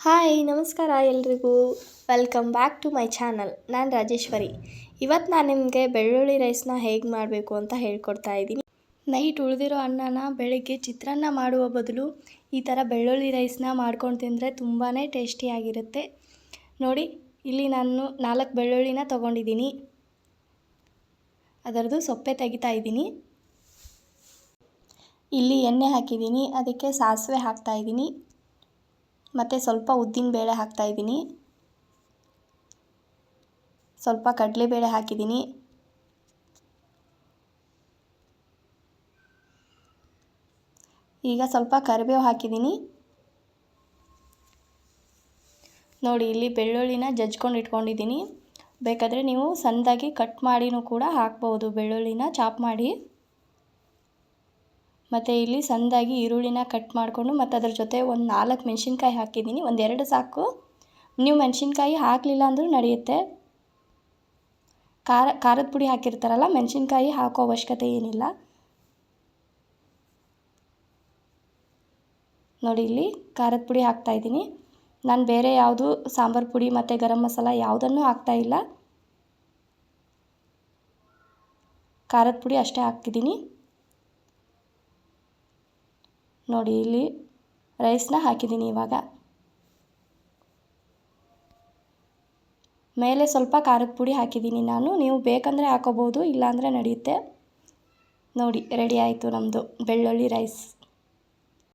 Hi, ನಮಸ್ಕಾರ ಎಲ್ರಿಗೂ. Welcome back to my channel. ನಾನು ರಾಜೇಶ್ವರಿ. ಇವತ್ತು ನಾನು ನಿಮಗೆ ಬೆಳ್ಳುಳ್ಳಿ ರೈಸ್ನ ಹೇಗೆ ಮಾಡಬೇಕು ಅಂತ ಹೇಳ್ಕೊಡ್ತಾ ಇದ್ದೀನಿ. ನೈಟ್ ಉಳಿದಿರೋ ಅನ್ನನ ಬೆಳಗ್ಗೆ ಚಿತ್ರಾನ್ನ ಮಾಡುವ ಬದಲು ಈ ಥರ ಬೆಳ್ಳುಳ್ಳಿ ರೈಸ್ನ ಮಾಡ್ಕೊಂಡು ತಿಂದರೆ ತುಂಬಾ ಟೇಸ್ಟಿಯಾಗಿರುತ್ತೆ ನೋಡಿ, ಇಲ್ಲಿ ನಾನು ನಾಲ್ಕು ಬೆಳ್ಳುಳ್ಳಿನ ತೊಗೊಂಡಿದ್ದೀನಿ. ಅದರದ್ದು ಸೊಪ್ಪೆ ತೆಗಿತಾ ಇದ್ದೀನಿ. ಇಲ್ಲಿ ಎಣ್ಣೆ ಹಾಕಿದ್ದೀನಿ. ಅದಕ್ಕೆ ಸಾಸಿವೆ ಹಾಕ್ತಾ ಇದ್ದೀನಿ. ಮತ್ತು ಸ್ವಲ್ಪ ಉದ್ದಿನ ಬೇಳೆ ಹಾಕ್ತಾಯಿದ್ದೀನಿ ಸ್ವಲ್ಪ ಕಡಲೆಬೇಳೆ ಹಾಕಿದ್ದೀನಿ. ಈಗ ಸ್ವಲ್ಪ ಕರಿಬೇವು ಹಾಕಿದ್ದೀನಿ. ನೋಡಿ, ಇಲ್ಲಿ ಬೆಳ್ಳುಳ್ಳಿನ ಜಜ್ಕೊಂಡು ಇಟ್ಕೊಂಡಿದ್ದೀನಿ. ಬೇಕಾದರೆ ನೀವು ಸಣ್ಣದಾಗಿ ಕಟ್ ಮಾಡಿನೂ ಕೂಡ ಹಾಕ್ಬೋದು. ಬೆಳ್ಳುಳ್ಳಿನ ಚಾಪ್ ಮಾಡಿ. ಮತ್ತು ಇಲ್ಲಿ ಸಣ್ಣದಾಗಿ ಈರುಳ್ಳಿನ ಕಟ್ ಮಾಡಿಕೊಂಡು ಮತ್ತು ಅದ್ರ ಜೊತೆ ಒಂದು ನಾಲ್ಕು ಮೆಣಸಿನ್ಕಾಯಿ ಹಾಕಿದ್ದೀನಿ. ಒಂದೆರಡು ಸಾಕು. ನೀವು ಮೆಣಸಿನ್ಕಾಯಿ ಹಾಕಲಿಲ್ಲ ಅಂದರೂ ನಡೆಯುತ್ತೆ. ಖಾರ, ಖಾರದ ಪುಡಿ ಹಾಕಿರ್ತಾರಲ್ಲ, ಮೆಣಸಿನ್ಕಾಯಿ ಹಾಕೋ ಅವಶ್ಯಕತೆ ಏನಿಲ್ಲ. ನೋಡಿ ಇಲ್ಲಿ ಖಾರದ ಪುಡಿ ಹಾಕ್ತಾಯಿದ್ದೀನಿ ನಾನು ಬೇರೆ ಯಾವುದು ಸಾಂಬಾರು ಪುಡಿ ಮತ್ತು ಗರಂ ಮಸಾಲ ಯಾವುದನ್ನು ಹಾಕ್ತಾಯಿಲ್ಲ ಖಾರದ ಪುಡಿ ಅಷ್ಟೇ ಹಾಕ್ತಿದ್ದೀನಿ. ನೋಡಿ, ಇಲ್ಲಿ ರೈಸ್ನ ಹಾಕಿದ್ದೀನಿ ಇವಾಗ. ಮೇಲೆ ಸ್ವಲ್ಪ ಖಾರದ ಪುಡಿ ಹಾಕಿದ್ದೀನಿ ನಾನು. ನೀವು ಬೇಕಂದರೆ ಹಾಕೋಬೋದು, ಇಲ್ಲಾಂದರೆ ನಡೆಯುತ್ತೆ. ನೋಡಿ ರೆಡಿ ಆಯಿತು ನಮ್ಮದು ಬೆಳ್ಳುಳ್ಳಿ ರೈಸ್